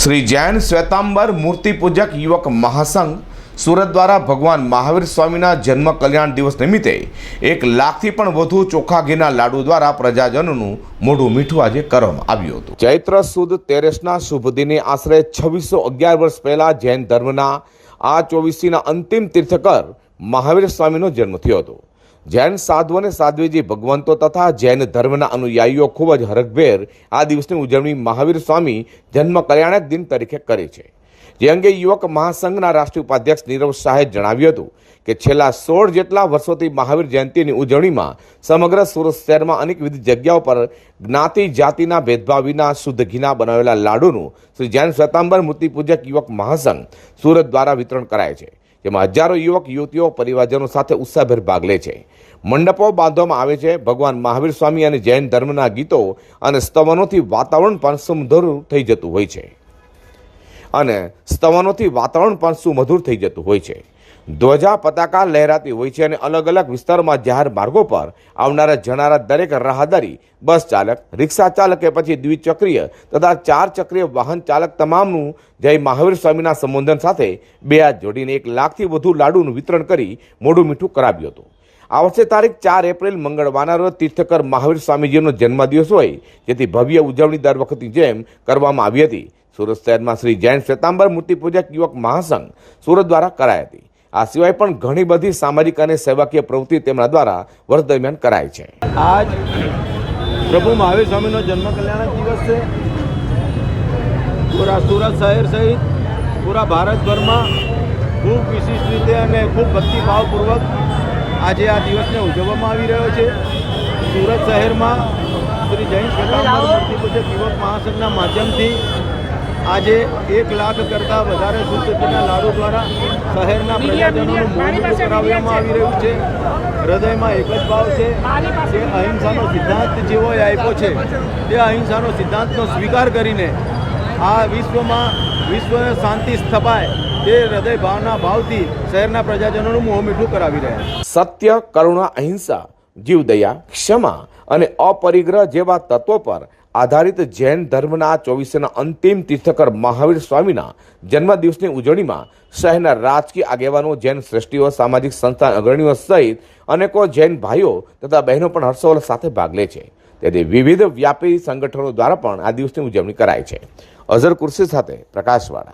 શ્રી જૈન શ્વેતાંબર મૂર્તિ પૂજક યુવક મહાસંઘ સુરત દ્વારા ભગવાન મહાવીર સ્વામીના જન્મ કલ્યાણ દિવસ નિમિત્તે એક લાખથી પણ વધુ ચોખા ઘીના લાડુ દ્વારા પ્રજાજનોનું મોઢું મીઠું આજે કરવામાં આવ્યું હતું. ચૈત્ર સુદ તેરેસના શુભ દિને આશરે છવ્વીસો અગિયાર વર્ષ પહેલા જૈન ધર્મના આ ચોવીસીના અંતિમ તીર્થકર મહાવીર સ્વામીનો જન્મ થયો હતો. જૈન સાધુ અને સાધ્વીજી ભગવંતો તથા જૈન ધર્મના અનુયાયીઓ ખૂબ જ હરખભેર આ દિવસની ઉજવણી મહાવીર સ્વામી જન્મ કલ્યાણક દિન તરીકે કરે છે. જે અંગે યુવક મહાસંઘના રાષ્ટ્રીય ઉપાધ્યક્ષ નીરવ શાહે જણાવ્યું હતું કે છેલ્લા સોળ જેટલા વર્ષોથી મહાવીર જયંતિની ઉજવણીમાં સમગ્ર સુરત શહેરમાં અનેકવિધ જગ્યાઓ પર જ્ઞાતિ, જાતિના ભેદભાવ વિના શુદ્ધ ઘીના બનાવેલા લાડુનું શ્રી જૈન શ્વેતાંબર મૂર્તિ પૂજક યુવક મહાસંઘ સુરત દ્વારા વિતરણ કરાય છે. જેમાં હજારો યુવક, યુવતીઓ પરિવારજનો સાથે ઉત્સાહભેર ભાગ લે છે. મંડપો બાંધવામાં આવે છે. ભગવાન મહાવીર સ્વામી અને જૈન ધર્મના ગીતો અને સ્તવનોથી વાતાવરણ પણ સુમધુર થઈ જતું હોય છે. અને સ્તવનોથી વાતાવરણ પણ સુમધુર થઈ જતું હોય છે. ધ્વજા પતાકા લહેરાતી હોય છે અને અલગ અલગ વિસ્તારોમાં જાહેર માર્ગો પર આવનારા જનારા દરેક રાહદારી, બસ ચાલક, રિક્ષા ચાલક કે પછી દ્વિચક્રીય તથા ચાર ચક્રીય વાહન ચાલક તમામનું જય મહાવીર સ્વામીના સંબોધન સાથે બે હાથ જોડીને એક લાખથી વધુ લાડુનું વિતરણ કરી મોઢું મીઠું કરાવ્યું હતું. આ વર્ષે તારીખ ચાર એપ્રિલ મંગળવારના રોજ તીર્થકર મહાવીર સ્વામીજીનો જન્મદિવસ હોય, જેથી ભવ્ય ઉજવણી દર વખતની જેમ કરવામાં આવી હતી. સુરત શહેરમાં શ્રી જૈન શ્વેતાંબર મૂર્તિપૂજક યુવક મહાસંઘ સુરત દ્વારા કરાઈ હતી. આ સિવાય પણ ઘણી બધી સામાજિક અને સેવાકીય પ્રવૃત્તિ તેમના દ્વારા વર્ષ દરમિયાન કરાય છે. આજ પ્રભુ મહાવીર સ્વામીનો જન્મ કલ્યાણક દિવસ છે. પૂરા સુરત શહેર સહિત પૂરા ભારતભરમાં ખૂબ વિશિષ્ટ રીતે અને ખૂબ ભક્તિભાવપૂર્વક આજે આ દિવસને ઉજવવામાં આવી રહ્યો છે. સુરત શહેરમાં શ્રી જૈન શ્વેતાંબર મૂર્તિપૂજક યુવક મહાસંઘના માધ્યમથી આજે એક લાખ કરતાં વધારે ઘીના લાડુ દ્વારા શહેરના પ્રજાજનોનું મોડું કરાવવામાં આવી રહ્યું છે. હૃદયમાં એક જ ભાવ છે કે અહિંસાનો સિદ્ધાંત જેવો એ આપ્યો છે. તે અહિંસાનો સિદ્ધાંતનો સ્વીકાર કરીને આ વિશ્વમાં વિશ્વને શાંતિ સ્થપાય તે હૃદય ભાવના ભાવથી શહેરના પ્રજાજનોનું મોં મીઠું કરાવી રહ્યા સત્ય કરુણા અહિંસા જીવદયા ક્ષમા અને અપરિગ્રહ જેવા તત્વો પર આધારિત જૈન ધર્મના ચોવીસના અંતિમ તીર્થકર મહાવીર સ્વામીના જન્મદિવસની ઉજવણીમાં શહેરના રાજકીય આગેવાનો, જૈન શ્રેષ્ઠીઓ, સામાજિક સંસ્થા અગ્રણીઓ સહિત અનેકો જૈન ભાઈઓ તથા બહેનો પણ હર્ષોલ્લાસ સાથે ભાગ લે છે. તેથી વિવિધ વ્યાપી સંગઠનો દ્વારા પણ આ દિવસની ઉજવણી કરાય છે. અઝર કુર્સી સાથે પ્રકાશવાળા.